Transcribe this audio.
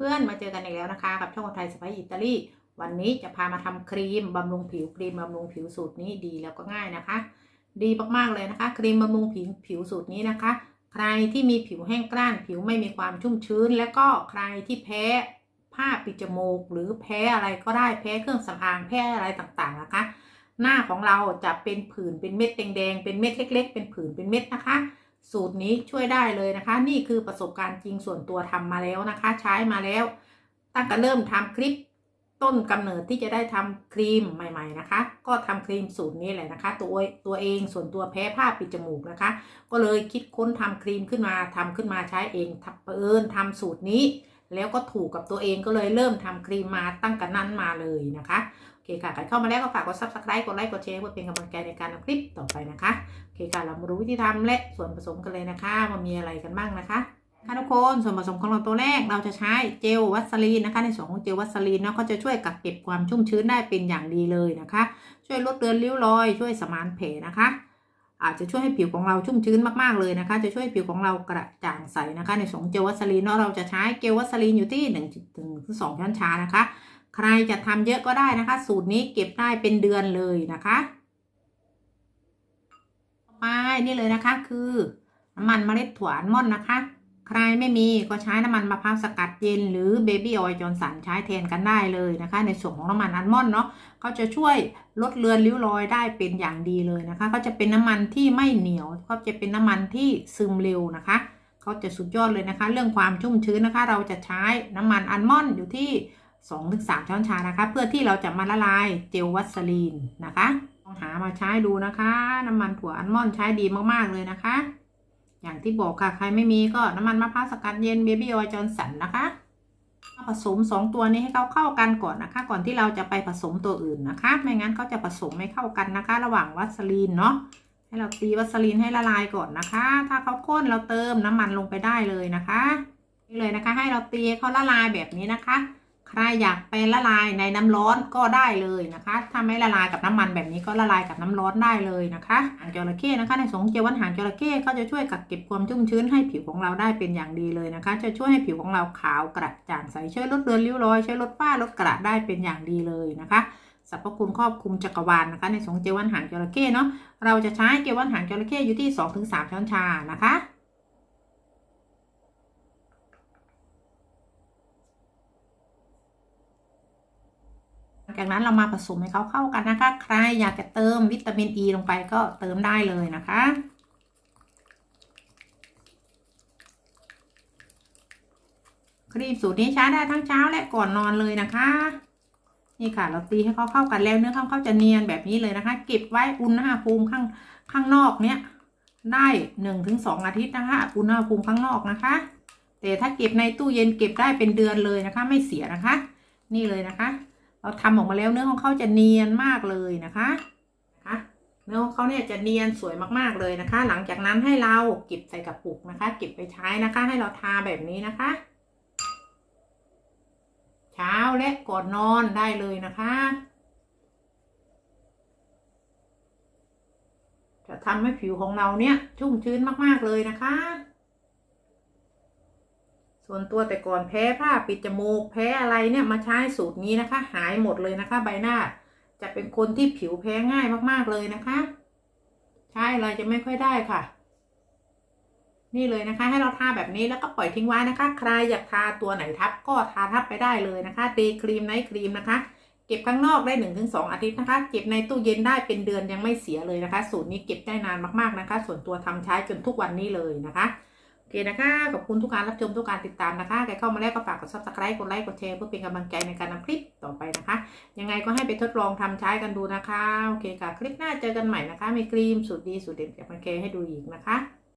เพื่อนๆ มาเจอกันอีกแล้วนะคะ กับช่องคนไทยสไปซ์อิตาลีวันนี้จะพามาทำครีมบำรุงผิวครีมบำรุงผิวสูตรนี้ดีแล้วก็ง่ายนะคะ ดีมากๆเลยนะคะ ครีมบำรุงผิวผิวสูตรนี้นะคะ ใครที่มีผิวแห้งกร้านผิวไม่มีความชุ่มชื้น แล้วก็ใครที่แพ้ผ้าปิดจมูก หรือแพ้อะไรก็ได้แพ้เครื่องสำอางแพ้อะไรต่างๆนะคะ หน้าของเราจะเป็นผื่นเป็นเม็ดแดงๆเป็นเม็ดเล็ก ๆ เป็นผื่นเป็นเม็ดนะคะ สูตรนี้ช่วยได้เลยนะคะ นี่คือประสบการณ์จริงส่วนตัวทำมาแล้วนะคะ ใช้มาแล้ว ตั้งแต่เริ่มทำคลิปต้นกำเนิดที่จะได้ทำครีมใหม่ ๆนะคะ ก็ทำครีมสูตรนี้แหละนะคะ ตัวตัวเองส่วนตัวแพ้ผ้าปิดจมูกนะคะ ก็เลยคิดค้นทำครีมขึ้นมาทำขึ้นมาใช้เองทับเอิญทำสูตรนี้ แล้วก็ถูกกับตัวเองก็เลยเริ่มทำครีมมาตั้งแต่นั้นมาเลยนะคะโอเคค่ะใครเข้ามาแล้วก็ฝากกด subscribe กดไลค์กดแชร์เพื่อเป็นกำลังใจในการทำคลิปต่อไปนะคะโอเคค่ะเรามารู้วิธีทำและส่วนผสมกันเลยนะคะว่ามีอะไรกันบ้างนะคะค่ะทุกคนส่วนผสมของเราตัวแรกเราจะใช้เจลวัสลีนนะคะ ในส่วนของเจลวัสลีนเนาะก็จะช่วยกักเก็บความชุ่มชื้นได้เป็นอย่างดีเลยนะคะ ช่วยลดเลือนริ้วรอยช่วยสมานแผลนะคะ อาจจะช่วยให้ผิวของเราชุ่มชื้นมากๆเลยนะคะ จะช่วยผิวของเรากระจ่างใสนะคะ ในส่วนของเจลวัสลีนเนาะเราจะใช้เจลวัสลีนอยู่ที่1นึ่งถึงสองช้อนชานะคะ ใครจะทำเยอะก็ได้นะคะ สูตรนี้เก็บได้เป็นเดือนเลยนะคะต่อไปนี่เลยนะคะ คือน้ำมันเมล็ดถั่วอัลมอนด์นะคะ ใครไม่มีก็ใช้น้ำมันมะพร้าวสกัดเย็น หรือเบบี้ออยล์จอนสันใช้แทนกันได้เลยนะคะ ในส่วนของน้ำมันอัลมอนด์เนาะเขาจะช่วยลดเลือนริ้วรอยได้เป็นอย่างดีเลยนะคะเขาจะเป็นน้ำมันที่ไม่เหนียวเขาจะเป็นน้ำมันที่ซึมเร็วนะคะเขาจะสุดยอดเลยนะคะ เรื่องความชุ่มชื้นนะคะ เราจะใช้น้ำมันอัลมอนด์อยู่ที่ 2-3 ช้อนชานะคะ เพื่อที่เราจะมาละลายเจลวัสลีนนะคะลองหามาใช้ดูนะคะ น้ำมันถั่วอัลมอนด์ใช้ดีมากๆเลยนะคะ อย่างที่บอกค่ะใครไม่มีก็น้ำมันมะพร้าวสกัดเย็นเบบี้ออยจอนสันนะคะผสม 2 ตัวนี้ให้เขาเข้ากันก่อนนะคะ ก่อนที่เราจะไปผสมตัวอื่นนะคะ ไม่งั้นเขาจะผสมไม่เข้ากันนะคะ ระหว่างวัสลีนเนาะให้เราตีวัสลีนให้ละลายก่อนนะคะ ถ้าเขาข้นเราเติมน้ำมันลงไปได้เลยนะคะ นี่เลยนะคะ ให้เราตีเขาละลายแบบนี้นะคะ ใครอยากไปละลายในน้ำร้อนก็ได้เลยนะคะ ถ้าไม่ละลายกับน้ำมันแบบนี้ก็ละลายกับน้ำร้อนได้เลยนะคะหางจระเข้นะคะ ในสงเจวันหางจระเข้ก็จะช่วยกักเก็บความชุ่มชื้นให้ผิวของเราได้เป็นอย่างดีเลยนะคะ จะช่วยให้ผิวของเราขาวกระจ่างใสช่วยลดเลือนริ้วรอยช่วยลดฝ้าลดกระได้เป็นอย่างดีเลยนะคะสรรพคุณครอบคลุมจักรวาลนะคะ ในสงเจวันหางจระเข้เนาะเราจะใช้เจวันหางจระเข้อยู่ที่ 2-3 ช้อนชานะคะ หลัง จากนั้นเรามาผสมให้เขาเข้ากันนะคะ ใครอยากจะเติมวิตามินอ e ีลงไปก็เติมได้เลยนะคะ ครีมสูตรนี้ใช้ได้ทั้งเช้าและก่อนนอนเลยนะคะ นี่ค่ะ เราตีให้เขาเข้ากันแล้วเนื้อเขาเขาจะเนียนแบบนี้เลยนะคะ เก็บไว้อุณหภูมิข้างข้างนอกเนี้ยได้หนึ่งถึงสองอาทิตย์นะคะ อุณหภูมิข้างนอกนะคะ แต่ถ้าเก็บในตู้เย็นเก็บได้เป็นเดือนเลยนะคะ ไม่เสียนะคะ นี่เลยนะคะ เราทำออกมาแล้วเนื้อของเขาจะเนียนมากเลยนะคะนะคะเนื้อของเขาเนี่ยจะเนียนสวยมากๆเลยนะคะ หลังจากนั้นให้เราเก็บใส่กระปุกนะคะ เก็บไปใช้นะคะ ให้เราทาแบบนี้นะคะ เช้าและก่อนนอนได้เลยนะคะจะทำให้ผิวของเราเนี่ยชุ่มชื้นมาก ๆ เลยนะคะ ส่วนตัวแต่ก่อนแพ้ผ้าปิดจมูกแพ้อะไรเนี่ยมาใช้สูตรนี้นะคะ หายหมดเลยนะคะ ใบหน้า จะเป็นคนที่ผิวแพ้ง่ายมากๆเลยนะคะ ใช้อะไรจะไม่ค่อยได้ค่ะ นี่เลยนะคะ ให้เราทาแบบนี้แล้วก็ปล่อยทิ้งไว้นะคะ ใครอยากทาตัวไหนทับก็ทาทับไปได้เลยนะคะเดย์ครีมไนท์ครีมนะคะเก็บข้างนอกได้หนึ่งถึงสองอาทิตย์นะคะ เก็บในตู้เย็นได้เป็นเดือนยังไม่เสียเลยนะคะ สูตรนี้เก็บได้นานมากๆนะคะ ส่วนตัวทำใช้จนทุกวันนี้เลยนะคะ โอเคนะคะ ขอบคุณทุกการรับชมทุกการติดตามนะคะ ใครเข้ามาแล้วก็ฝากกด subscribe กดไลค์ กดแชร์เพื่อเป็นกำลังใจในการทำคลิปต่อไปนะคะ ยังไงก็ให้ไปทดลองทำใช้กันดูนะคะ โอเคค่ะ คลิปหน้าเจอกันใหม่นะคะ มีครีมสูตรดีสูตรเด็ดจากมันแคให้ดูอีกนะคะ